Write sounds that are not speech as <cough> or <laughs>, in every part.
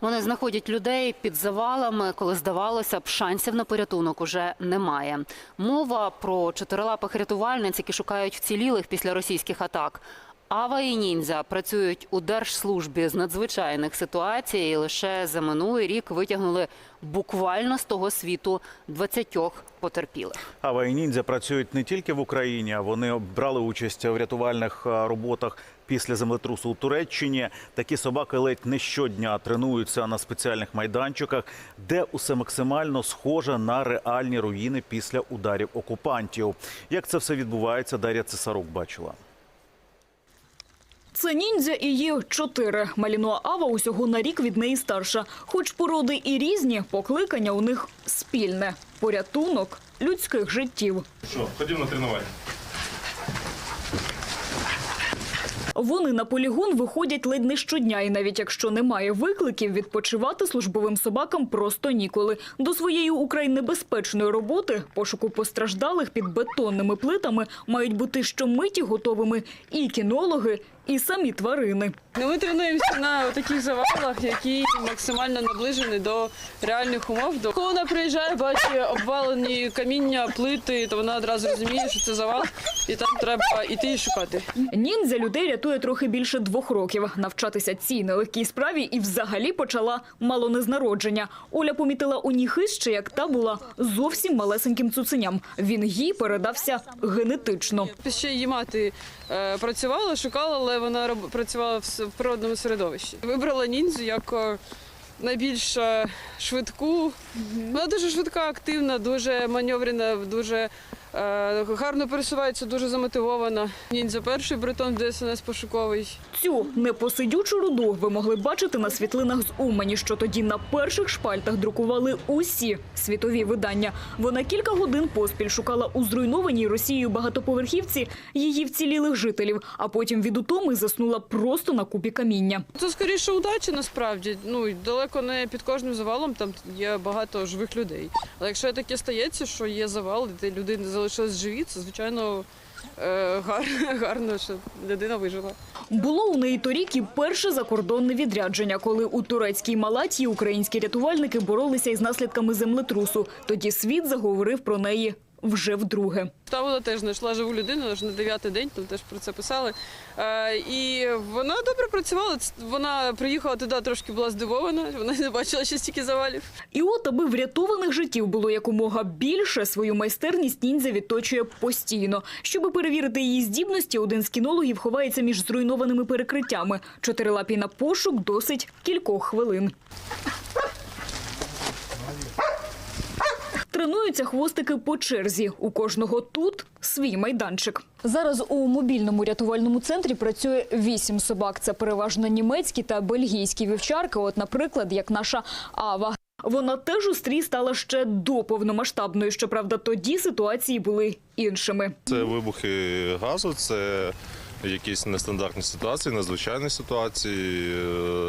Вони знаходять людей під завалами, коли здавалося б, шансів на порятунок уже немає. Мова про чотирилапих рятувальниць, які шукають вцілілих після російських атак. Ава і ніндзя працюють у держслужбі з надзвичайних ситуацій і лише за минулий рік витягнули буквально з того світу 20 потерпілих. Ава і ніндзя працюють не тільки в Україні, а вони брали участь в рятувальних е, роботах після землетрусу у Туреччині. Такі собаки ледь не щодня тренуються на спеціальних майданчиках, де усе максимально схоже на реальні руїни після ударів окупантів. Як це все відбувається, Дар'я Цесарук бачила. Це ніндзя і є чотири. Маліно Ава усього на рік від неї старша. Хоч породи і різні, покликання у них спільне – порятунок людських життів. Що, ходімо на тренування. Вони на полігон виходять ледь не щодня, і навіть якщо немає викликів, відпочивати службовим собакам просто ніколи. До своєї украй небезпечної роботи, пошуку постраждалих під бетонними плитами, мають бути щомиті готовими і кінологи, і самі тварини. Ну, ми тренуємося на таких завалах, які максимально наближені до реальних умов. До- Коли вона приїжджає, бачить обвалені каміння, плити, то вона одразу розуміє, що це завал, і там треба йти і шукати. Ніндзя людей рятує трохи більше двох років. Навчатися цій нелегкій справі і взагалі почала мало не з народження. Оля помітила у ній хист, ще як та була зовсім малесеньким цуценям. Він їй передався генетично. Ще її мати е, працювала, шукала, але вона працювала в, природному середовищі. Вибрала ніндзю як найбільш е, швидку. Вона дуже швидка, активна, дуже маневрена, дуже гарно пересувається, дуже замотивована. Ніндзя перший бретон ДСНС пошуковий. Цю непосидючу руду ви могли бачити на світлинах з Умані, що тоді на перших шпальтах друкували усі світові видання. Вона кілька годин поспіль шукала у зруйнованій Росією багатоповерхівці її вцілілих жителів, а потім від утоми заснула просто на купі каміння. Це скоріше удача насправді. Ну далеко не під кожним завалом там є багато живих людей. Але якщо таке стається, що є завал, де люди не залишились живі, це звичайно е, гарно, <laughs> гарно, що людина вижила. Було у неї торік і перше закордонне відрядження, коли у турецькій Малатії українські рятувальники боролися із наслідками землетрусу. Тоді світ заговорив про неї вже вдруге. Там вона теж знайшла живу людину, аж на дев'ятий день, там теж про це писали. Е, і вона добре працювала. Вона приїхала туди, трошки була здивована, вона не бачила ще стільки завалів. І от, аби врятованих життів було якомога більше, свою майстерність ніндзя відточує постійно. Щоби перевірити її здібності, один з кінологів ховається між зруйнованими перекриттями. Чотирилапій на пошук досить кількох хвилин. Тренуються хвостики по черзі. У кожного тут свій майданчик. Зараз у мобільному рятувальному центрі працює вісім собак. Це переважно німецькі та бельгійські вівчарки. От, наприклад, як наша Ава. Вона теж у стрій стала ще до повномасштабної. Щоправда, тоді ситуації були іншими. Це вибухи газу, це якісь нестандартні ситуації, надзвичайні ситуації.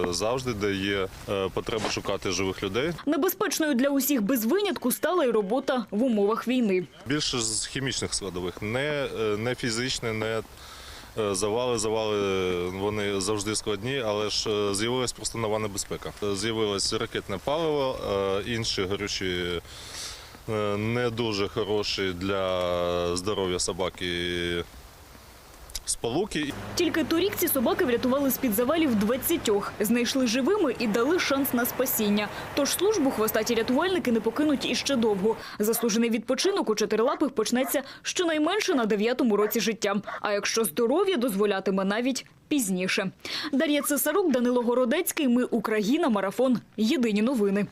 Е, Завжди, де є е, потреба шукати живих людей. Небезпечною для усіх без винятку стала й робота в умовах війни. Більше з хімічних складових, не, е, не фізичне, не завали. Завали вони завжди складні, але ж з'явилась просто нова небезпека. З'явилось ракетне паливо, інші горючі. Не дуже хороші для здоров'я собаки сполуки. Тільки торік ці собаки врятували з-під завалів 20. Знайшли живими і дали шанс на спасіння. Тож службу хвостаті рятувальники не покинуть іще довго. Заслужений відпочинок у чотирилапих почнеться щонайменше на дев'ятому році життя. А якщо здоров'я дозволятиме навіть пізніше. Дар'я Цесарук, Данило Городецький. Ми Україна. Марафон. Єдині новини.